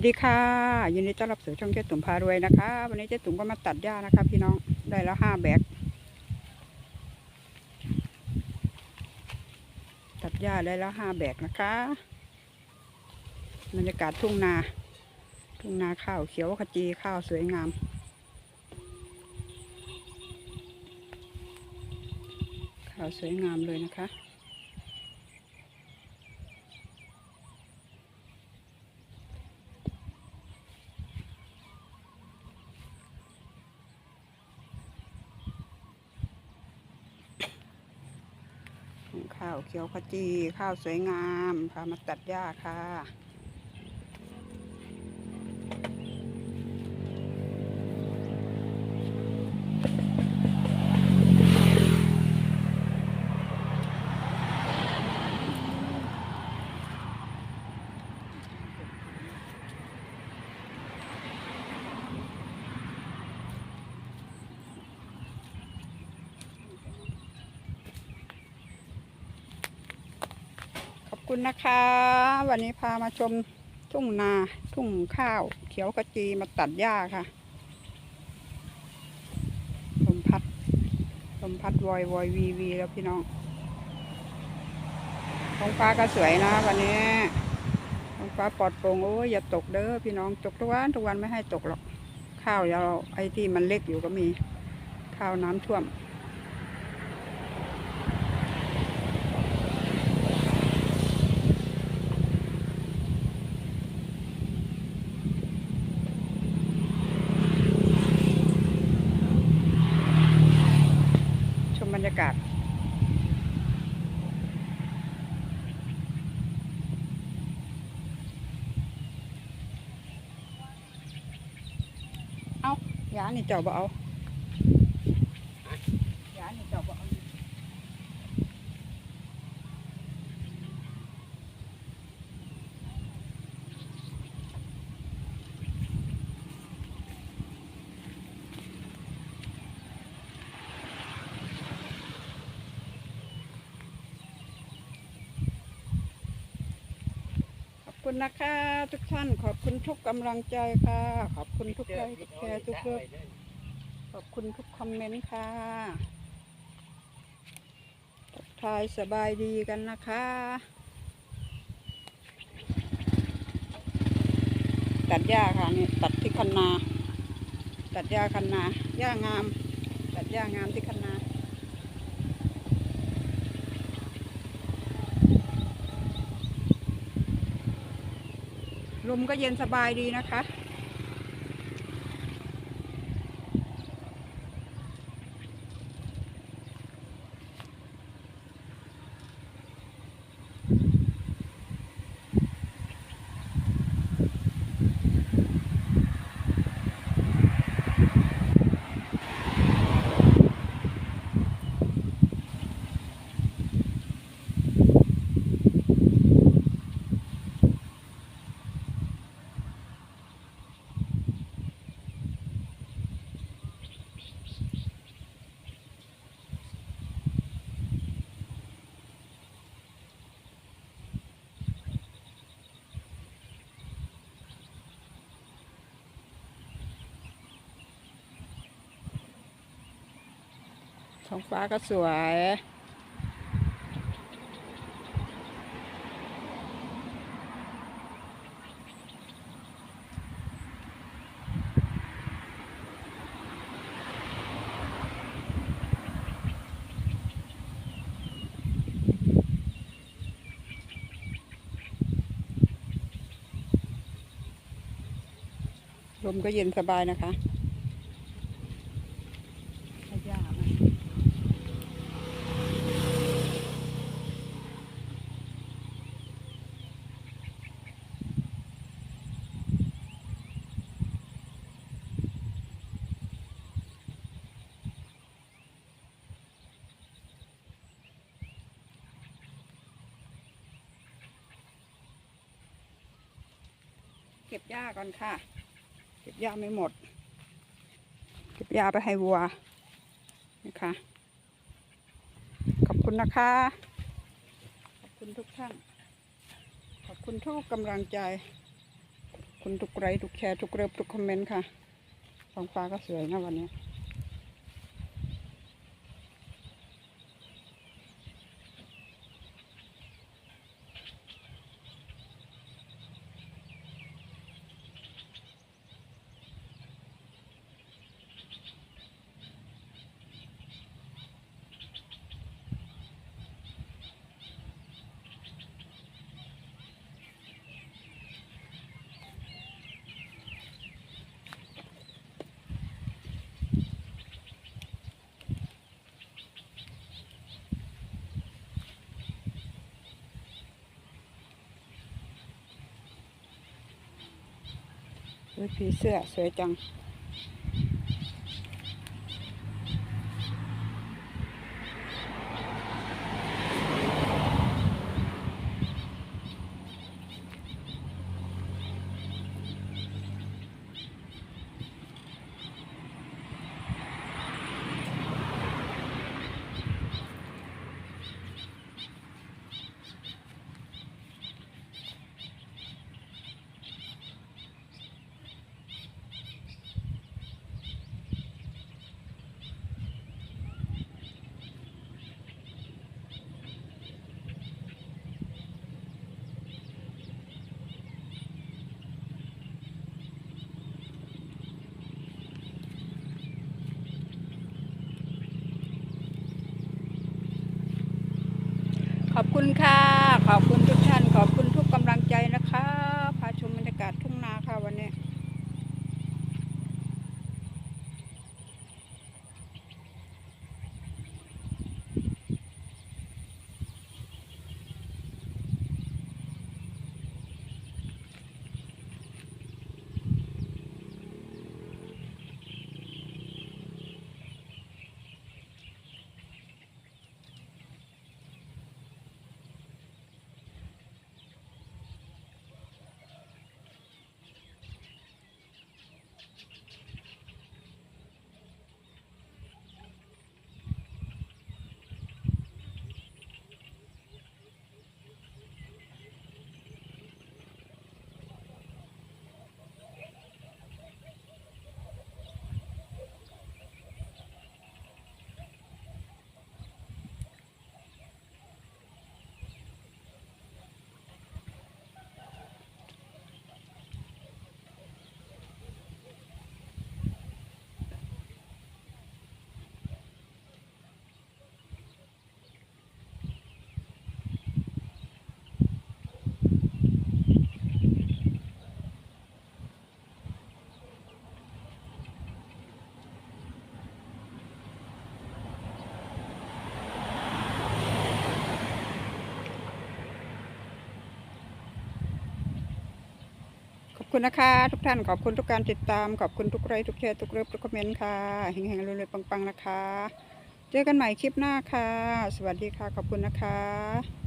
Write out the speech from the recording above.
สวัสดีค่ะยินดีต้อนรับสู่ช่องเจ๊ตุ่มพารวยนะคะ วันนี้เจ๊ตุ่มก็มาตัดหญ้านะคะ พี่น้องได้แล้วห้าแบกตัดหญ้าได้แล้วห้าแบกนะคะบรรยากาศทุ่งนา ทุ่งนาข้าวเขียวขจีข้าวสวยงามข้าวสวยงามเลยนะคะ ข้าวเขียวขจี ข้าวสวยงามพามาตัดหญ้าค่ะ คุณนะคะ วันนี้พามาชมทุ่งนาทุ่งข้าว เขียวขจีมาตัดหญ้าค่ะลมพัดลมพัดวอยวอยวีวีแล้วพี่น้องท้องฟ้าก็สวยนะวันนี้ท้องฟ้าปลอดโปร่งโอ้ยอย่าตกเด้อพี่น้องตกทุกวันทุกวันไม่ให้ตกหรอก ข้าวเราไอ้ที่มันเล็กอยู่ก็มี ข้าวน้ำท่วม ชมบรรยากาศ เอายานี่เจ้าบ่เอายานี่เจ้าบ่เอา ขอบ คุณนะคะ ทุกท่านขอบคุณทุกกำลังใจค่ะ ขอบคุณทุกไลค์ทุกแชร์ทุกเลิฟขอบคุณทุกคอมเมนต์ค่ะทักทายสบายดีกันนะคะ ตัดหญ้าค่ะนี่ตัดที่คันนา ตัดหญ้าคันนาหญ้างาม ตัดหญ้างามที่คันนา ลมก็เย็นสบายดีนะคะ ท้องฟ้าก็สวย ลมก็เย็นสบายนะคะ เก็บหญ้าก่อนค่ะ เก็บหญ้าไม่หมด เก็บหญ้าไปให้วัวนะคะขอบคุณนะคะ ขอบคุณทุกท่าน ขอบคุณทุกกำลังใจขอบคุณคุณทุกไลค์ทุกแชร์ทุกเริบทุกคอมเมนต์ค่ะท้องฟ้าก็สวยนะวันนี้ ผีเสื้อสวยจัง ขอบคุณค่ะ ขอบคุณทุกท่าน ขอบคุณทุกกำลังใจนะคะ พาชมบรรยากาศทุ่งนาค่ะวันนี้ ขอบ คุณนะคะ ทุกท่านขอบคุณทุกการติดตาม ขอบคุณทุกไลค์ทุกแชร์ทุกเลิฟทุกคอมเมนต์ค่ะเฮงๆรวยๆปังๆนะคะ เจอกันใหม่คลิปหน้าค่ะ สวัสดีค่ะขอบคุณนะคะ